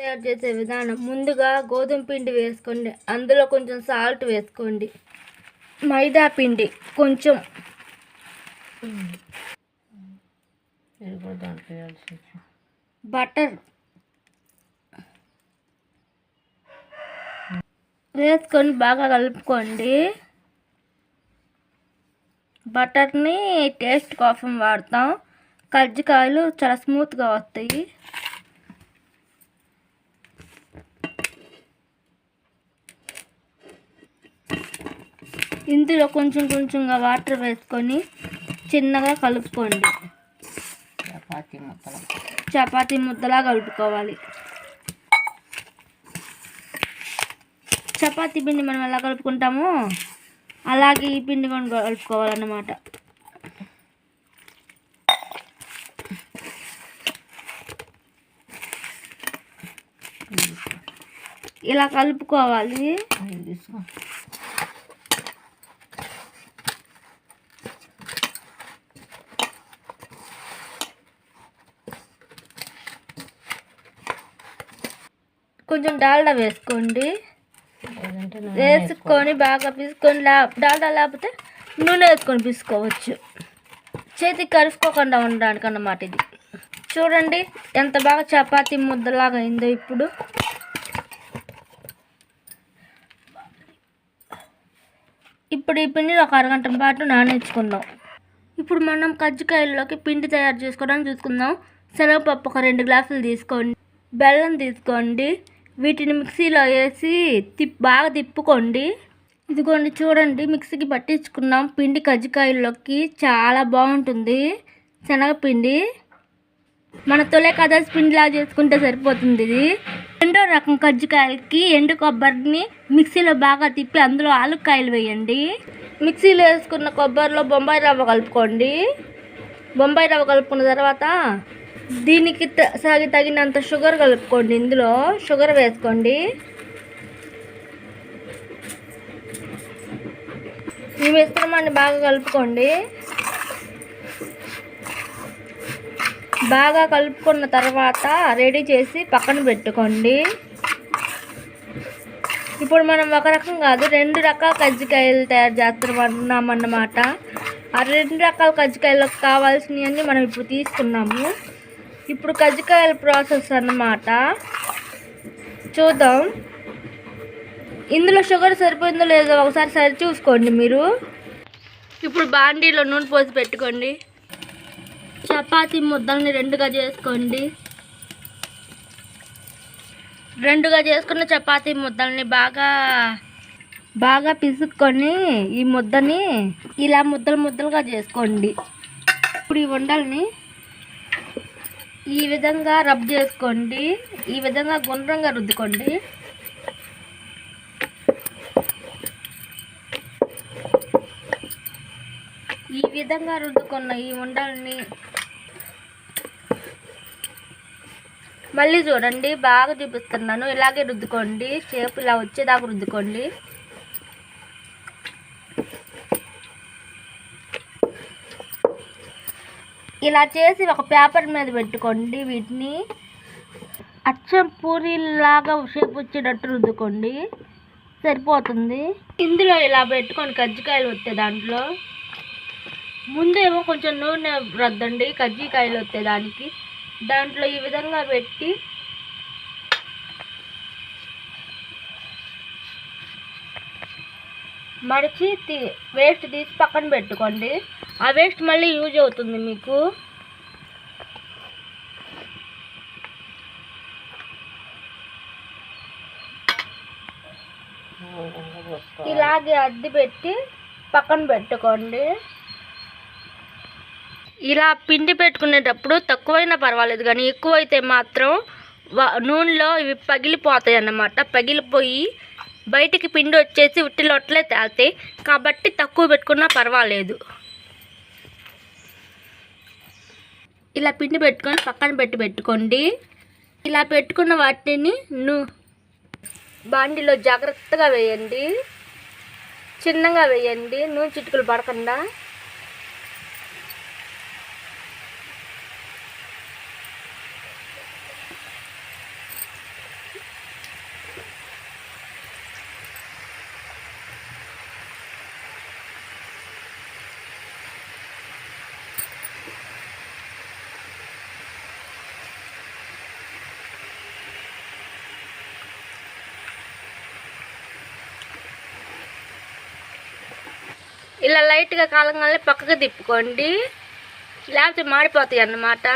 తయారు చేసే విధానం. ముందుగా గోధుమ పిండి వేసుకోండి. అందులో కొంచెం సాల్ట్ వేసుకోండి. మైదా పిండి కొంచెం. బటర్ వేసుకొని బాగా కలుపుకోండి. బటర్ని టేస్ట్ కోసం వాడతాం. కజ్జికాయలు చాలా స్మూత్గా వస్తాయి. ఇందులో కొంచెం కొంచెంగా వాటర్ వేసుకొని చిన్నగా కలుపుకోండి. చపాతీ ముక్కలు చపాతీ ముద్దలా కలుపుకోవాలి. చపాతీ పిండి మనం ఎలా కలుపుకుంటామో అలాగే ఈ పిండి కూడా కలుపుకోవాలన్నమాట. ఇలా కలుపుకోవాలి. తీసుకో. కొంచెం డాల్డా వేసుకోండి. వేసుకొని బాగా పిసుకొని లా డాల్డా లేకపోతే నూనె వేసుకొని పిసుకోవచ్చు. చేతికి కరుసుకోకుండా ఉండడానికి అన్నమాట ఇది. చూడండి ఎంత బాగా చపాతీ ముద్దలాగా అయిందో ఇప్పుడు. ఇప్పుడు ఈ పిండిని ఒక అరగంట పాటు నానేసుకుందాం. ఇప్పుడు మనం కజ్జికాయల్లోకి పిండి తయారు చేసుకోవడానికి చూసుకుందాం. శనగపప్పు ఒక రెండు గ్లాసులు తీసుకోండి. బెల్లం తీసుకోండి. వీటిని మిక్సీలో వేసి తిప్ బాగా తిప్పుకోండి. ఇదిగోండి చూడండి మిక్సీకి పట్టించుకున్నాం. పిండి కజ్జికాయల్లోకి చాలా బాగుంటుంది. శనగపిండి. మన తొలే కదర్స్ పిండిలా చేసుకుంటే సరిపోతుంది ఇది. రెండో రకం కజ్జికాయలకి ఎండు కొబ్బరిని మిక్సీలో బాగా తిప్పి అందులో ఆలుకాయలు వేయండి. మిక్సీలో వేసుకున్న కొబ్బరిలో బొంబాయి రవ్వ కలుపుకోండి. బొంబాయి రవ్వ కలుపుకున్న తర్వాత దీనికి త- సాగి తగినంత షుగర్ కలుపుకోండి. ఇందులో షుగర్ వేసుకోండి. ఈ మిశ్రమాన్ని బాగా కలుపుకోండి. బాగా కలుపుకున్న తర్వాత రెడీ చేసి పక్కన పెట్టుకోండి. ఇప్పుడు మనం ఒక రకం కాదు రెండు రకాల కజ్జికాయలు తయారు చేస్తున్నామన్నమాట. ఆ రెండు రకాల కజ్జికాయలకు కావాల్సినవన్నీ మనం ఇప్పుడు తీసుకున్నాము. ఇప్పుడు కజ్జికాయల ప్రాసెస్ అన్నమాట. చూద్దాం. ఇందులో షుగర్ సరిపోయిందో లేదో ఒకసారి సరి చూసుకోండి మీరు. ఇప్పుడు బాండీలో నూనె పోసి పెట్టుకోండి. చపాతీ ముద్దల్ని రెండుగా చేసుకోండి. రెండుగా చేసుకున్న చపాతీ ముద్దల్ని బాగా బాగా పిసుక్కొని ఈ ముద్దని ఇలా ముద్దలు ముద్దలుగా చేసుకోండి. ఇప్పుడు ఈ వండల్ని ఈ విధంగా రబ్ చేసుకోండి. ఈ విధంగా గుండ్రంగా రుద్దుకోండి. ఈ విధంగా రుద్దుకున్న ఈ ఉండల్ని మళ్ళీ చూడండి బాగా చూపిస్తున్నాను. ఇలాగే రుద్దుకోండి. షేప్ ఇలా వచ్చేదాకా రుద్దుకోండి. ఇలా చేసి ఒక పేపర్ మీద పెట్టుకోండి వీటిని. అచ్చం పూరీలాగా షేప్ వచ్చేటట్టు రుద్దుకోండి. సరిపోతుంది. ఇందులో ఇలా పెట్టుకోండి కజ్జికాయలు వస్తే దాంట్లో. ముందేమో కొంచెం నూనె రద్దండి కజ్జికాయలు వస్తే దానికి. దాంట్లో ఈ విధంగా పెట్టి మడిచి తీ వేస్ట్ తీసి పక్కన పెట్టుకోండి. ఆ వేస్ట్ మళ్ళీ యూజ్ అవుతుంది మీకు. ఇలాగే అద్దె పెట్టి పక్కన పెట్టుకోండి. ఇలా పిండి పెట్టుకునేటప్పుడు తక్కువైనా పర్వాలేదు కానీ ఎక్కువైతే మాత్రం వ- నూనెలో ఇవి పగిలిపోతాయి అన్నమాట పగిలిపోయి బయటికి పిండి వచ్చేసి ఉట్టిలో అట్లే తేలుతాయి. కాబట్టి తక్కువ పెట్టుకున్నా పర్వాలేదు. ఇలా పిండి పెట్టుకొని పక్కన పెట్టి పెట్టుకోండి. ఇలా పెట్టుకున్న వాటిని ను బాండిలో జాగ్రత్తగా వేయండి. చిన్నగా వేయండి. నూనె చిటుకులు పడకుండా. ఇలా లైట్గా కాలంగానే పక్కకు తిప్పుకోండి. లేకపోతే మాడిపోతాయి అన్నమాట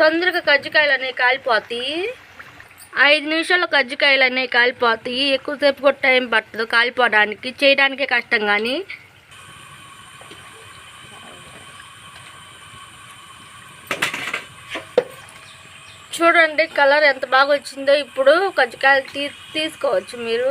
తొందరగా కజ్జికాయలు అనేవి కాలిపోతాయి. ఐదు నిమిషాల్లో కజ్జికాయలు అనేవి కాలిపోతాయి. ఎక్కువసేపు కూడా టైం పట్టదు కాలిపోవడానికి. చేయడానికే కష్టం కానీ. చూడండి కలర్ ఎంత బాగా వచ్చిందో. ఇప్పుడు కజ్జికాయలు తీ తీసుకోవచ్చు మీరు.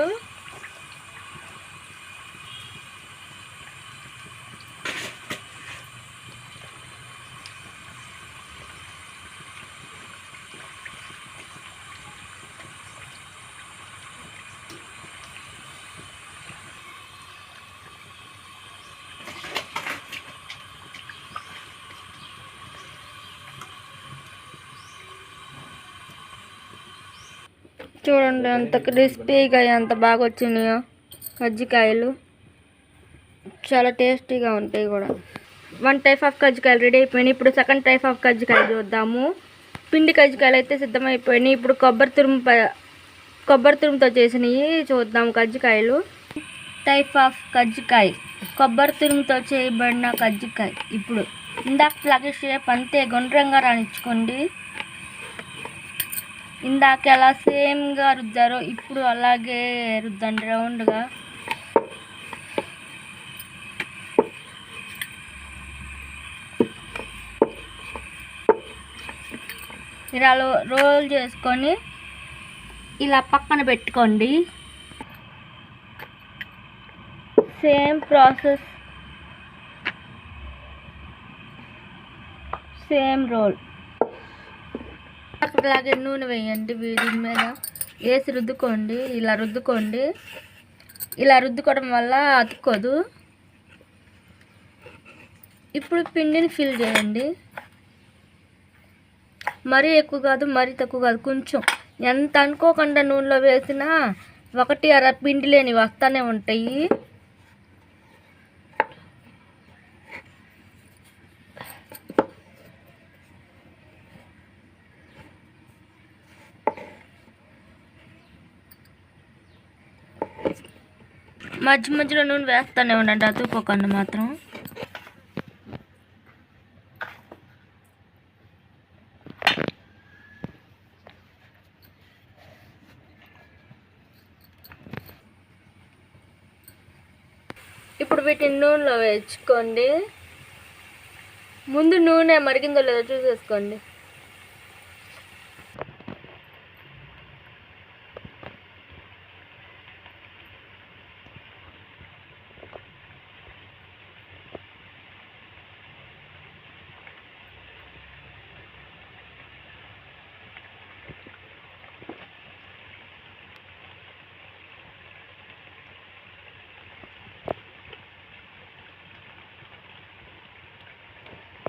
చూడండి ఎంత క్రిస్పీగా ఎంత బాగా వచ్చినాయో కజ్జికాయలు. చాలా టేస్టీగా ఉంటాయి కూడా. వన్ టైప్ ఆఫ్ కజ్జికాయలు రెడీ అయిపోయినాయి. ఇప్పుడు సెకండ్ టైప్ ఆఫ్ కజ్జికాయలు చూద్దాము. పిండి కజ్జికాయలు అయితే సిద్ధమైపోయినాయి. ఇప్పుడు కొబ్బరి తురుము కొబ్బరి తురుముతో చేసినవి చూద్దాం కజ్జికాయలు. టైప్ ఆఫ్ కజ్జికాయ. కొబ్బరి తురుముతో చేయబడిన కజ్జికాయ. ఇప్పుడు ఇందాకలాగే షేప్ అంతే గుండ్రంగా రాణించుకోండి ఇందాక ఎలా సేమ్గా రుద్దారో ఇప్పుడు అలాగే రుద్దండి రౌండ్గా. ఇలా రోల్ చేసుకొని ఇలా పక్కన పెట్టుకోండి. Same process same roll. ఇలాగే నూనె వేయండి వీడి మీద వేసి రుద్దుకోండి ఇలా రుద్దుకోండి. ఇలా రుద్దుకోవడం వల్ల అతుక్కోదు. ఇప్పుడు పిండిని ఫిల్ చేయండి. మరీ ఎక్కువ కాదు మరీ తక్కువ కాదు కొంచెం. ఎంత అనుకోకుండా నూనెలో వేసినా ఒకటి అర పిండి లేని వస్తానే ఉంటాయి. మధ్య మధ్యలో నూనె వేస్తానే ఉండండి. అతుక్కోకుండా మాత్రం. ఇప్పుడు వీటిని నూనెలో వేసుకోండి ముందు నూనె మరిగిందో లేదో చూసేసుకోండి.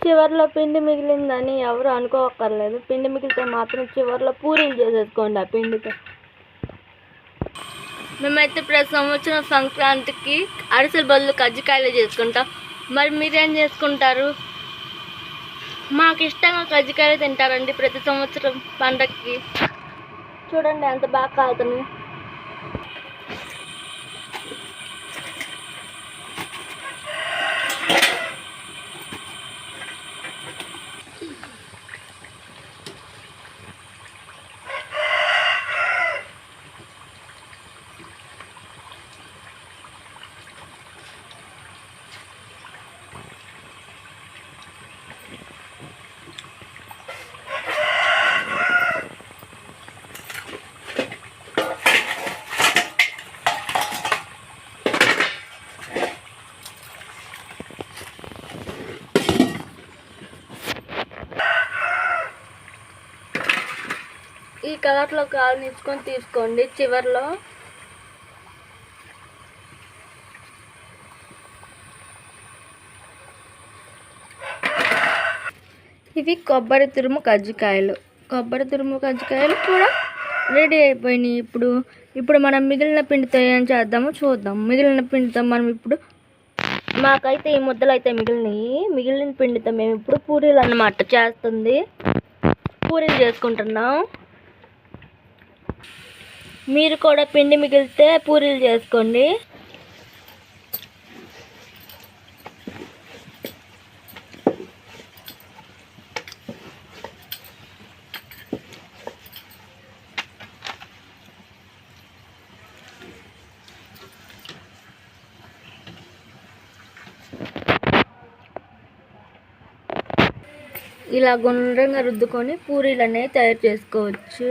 చివర్లో పిండి మిగిలిందని ఎవరు అనుకోవక్కర్లేదు పిండి మిగిలితే మాత్రం చివర్లో పూరీలు చేసేసుకోండి ఆ పిండితో. మేమైతే ప్రతి సంవత్సరం సంక్రాంతికి అరిసెల బదులు కజ్జికాయలు చేసుకుంటాం. మరి మీరేం చేసుకుంటారు? మాకు ఇష్టంగా కజ్జికాయలు తింటారండి ప్రతి సంవత్సరం పండక్కి. చూడండి ఎంత బాగా కాలుతున్నాయి. కలర్లో కాలనిచ్చుకొని తీసుకోండి చివర్లో. ఇవి కొబ్బరి తురుము కజ్జికాయలు. కొబ్బరి తురుము కజ్జికాయలు కూడా రెడీ అయిపోయినాయి ఇప్పుడు. ఇప్పుడు మనం మిగిలిన పిండితో ఏం చేద్దామో చూద్దాం. మిగిలిన పిండితో మనం ఇప్పుడు మాకైతే ఈ ముద్దలు అయితే మిగిలినాయి. మిగిలిన పిండితో మేము ఇప్పుడు పూరీలు అన్నమాట చేస్తుంది. పూరీలు చేసుకుంటున్నాం. మీరు కూడా పిండి మిగిలితే పూరీలు చేసుకోండి. ఇలా గుండ్రంగా రుద్దుకొని పూరీలు అనేవి తయారు చేసుకోవచ్చు.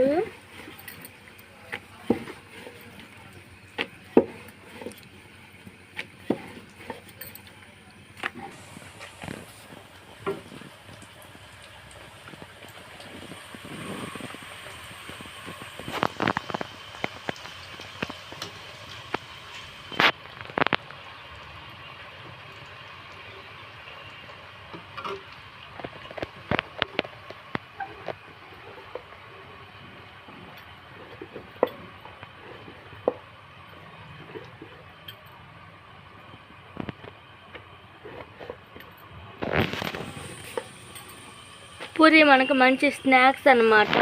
పూరి మనకు మంచి స్నాక్స్ అన్నమాట.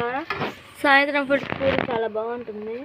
సాయంత్రం ఫుడ్ పూరి చాలా బాగుంటుంది.